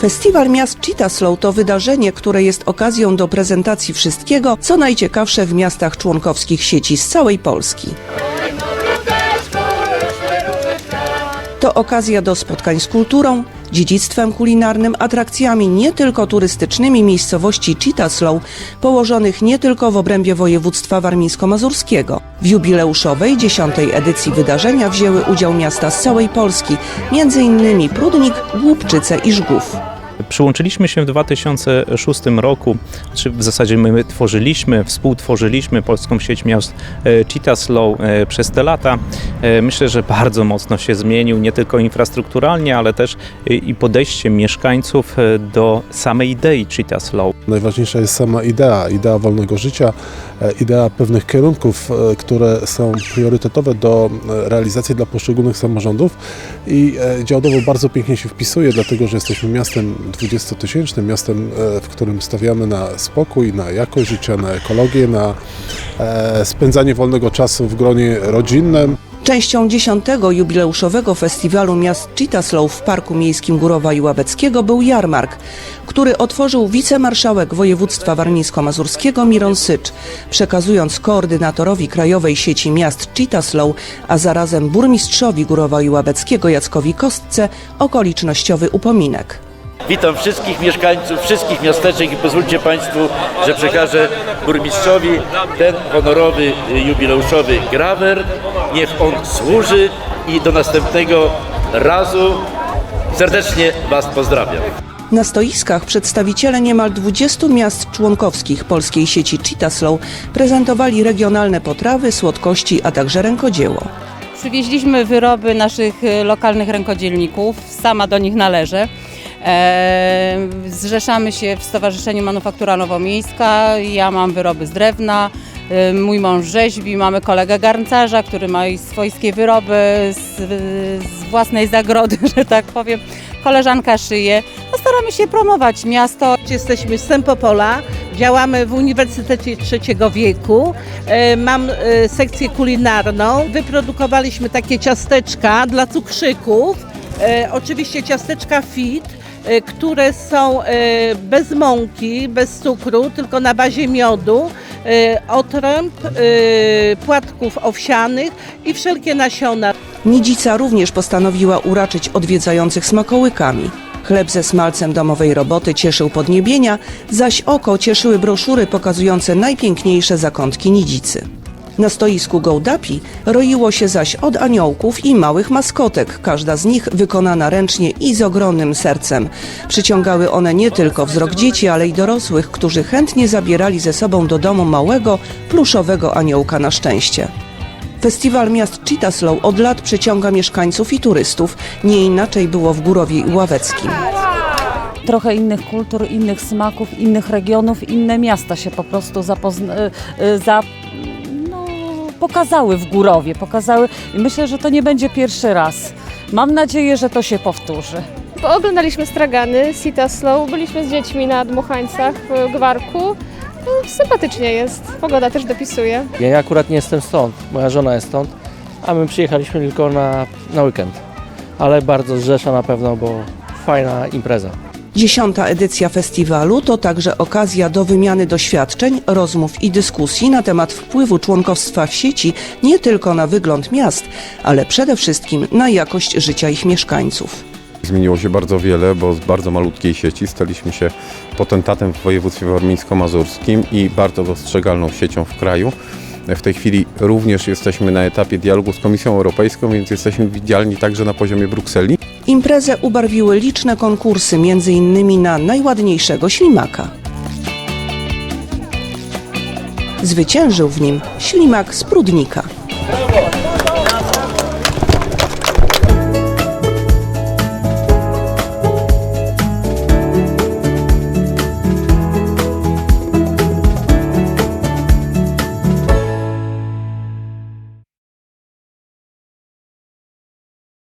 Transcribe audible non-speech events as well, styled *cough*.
Festiwal Miast Cheetah to wydarzenie, które jest okazją do prezentacji wszystkiego, co najciekawsze w miastach członkowskich sieci z całej Polski. To okazja do spotkań z kulturą, dziedzictwem kulinarnym, atrakcjami nie tylko turystycznymi miejscowości Cheetah położonych nie tylko w obrębie województwa warmińsko-mazurskiego. W jubileuszowej, dziesiątej edycji wydarzenia wzięły udział miasta z całej Polski, m.in. Prudnik, Głubczyce i Żgów. Przyłączyliśmy się w 2006 roku, czy w zasadzie my tworzyliśmy, współtworzyliśmy polską sieć miast e, Cheetah Slow e, przez te lata. E, Myślę, że bardzo mocno się zmienił, nie tylko infrastrukturalnie, ale też i podejście mieszkańców do samej idei Cheetah Slow. Najważniejsza jest sama idea, idea wolnego życia, idea pewnych kierunków, które są priorytetowe do realizacji dla poszczególnych samorządów i działdowo bardzo pięknie się wpisuje, dlatego że jesteśmy miastem 20-tysięcznym, miastem, e, w którym stawiamy na spokój, na jakość życia, na ekologię, na e, spędzanie wolnego czasu w gronie rodzinnym. Częścią dziesiątego jubileuszowego festiwalu miast Cheetah w Parku Miejskim Górowa i Łabeckiego był jarmark, który otworzył wicemarszałek województwa warmińsko-mazurskiego Miron Sycz, przekazując koordynatorowi Krajowej Sieci Miast Cheetah a zarazem burmistrzowi Górowa i Łabeckiego Jackowi Kostce okolicznościowy upominek. Witam wszystkich mieszkańców, wszystkich miasteczek i pozwólcie Państwu, że przekażę burmistrzowi ten honorowy, y, jubileuszowy grawer. Niech on służy i do następnego razu serdecznie Was pozdrawiam. Na stoiskach przedstawiciele niemal 20 miast członkowskich polskiej sieci Cheetah prezentowali regionalne potrawy, słodkości, a także rękodzieło. Przywieźliśmy wyroby naszych e, lokalnych rękodzielników, sama do nich należę. E, zrzeszamy się w Stowarzyszeniu Manufaktura Nowomiejska, ja mam wyroby z drewna, e, mój mąż rzeźbi, mamy kolegę garncarza, który ma swojskie wyroby z, z własnej zagrody, *laughs* że tak powiem. Koleżanka szyje. No, staramy się promować miasto. Jesteśmy z Sempopola, działamy w Uniwersytecie Trzeciego Wieku. E, Mam sekcję kulinarną. Wyprodukowaliśmy takie ciasteczka dla cukrzyków. Oczywiście ciasteczka fit, które są e, bez mąki, bez cukru, tylko na bazie miodu, e, otręb, płatków owsianych i wszelkie nasiona. Nidzica również postanowiła uraczyć odwiedzających smakołykami. Chleb ze smalcem domowej roboty cieszył podniebienia, zaś oko cieszyły broszury pokazujące najpiękniejsze zakątki Nidzicy. Na stoisku Gołdapi roiło się zaś od aniołków i małych maskotek, każda z nich wykonana ręcznie i z ogromnym sercem. Przyciągały one nie tylko wzrok dzieci, ale i dorosłych, którzy chętnie zabierali ze sobą do domu małego, pluszowego aniołka na szczęście. Festiwal Miast Cheetah od lat przyciąga mieszkańców i turystów. Nie inaczej było w Górowie Ławeckim. trochę innych kultur, innych smaków, innych regionów, inne miasta się po prostu zapozna- y, y, pokazały w Górowie, pokazały i myślę, że to nie będzie pierwszy raz. Mam nadzieję, że to się powtórzy. Oglądaliśmy stragany, Sita Slow, byliśmy z dziećmi na dmuchańcach w Gwarku. No, sympatycznie jest, pogoda też dopisuje. Ja, ja akurat nie jestem stąd, moja żona jest stąd, a my przyjechaliśmy tylko na, na weekend. Ale bardzo z Rzesza na pewno, bo fajna impreza. Dziesiąta edycja festiwalu to także okazja do wymiany doświadczeń, rozmów i dyskusji na temat wpływu członkowstwa w sieci nie tylko na wygląd miast, ale przede wszystkim na jakość życia ich mieszkańców. Zmieniło się bardzo wiele, bo z bardzo malutkiej sieci staliśmy się potentatem w województwie warmińsko-mazurskim i bardzo dostrzegalną siecią w kraju. W tej chwili również jesteśmy na etapie dialogu z Komisją Europejską, więc jesteśmy widzialni także na poziomie Brukseli. Imprezę ubarwiły liczne konkursy, innymi na najładniejszego ślimaka. Zwyciężył w nim ślimak z Prudnika.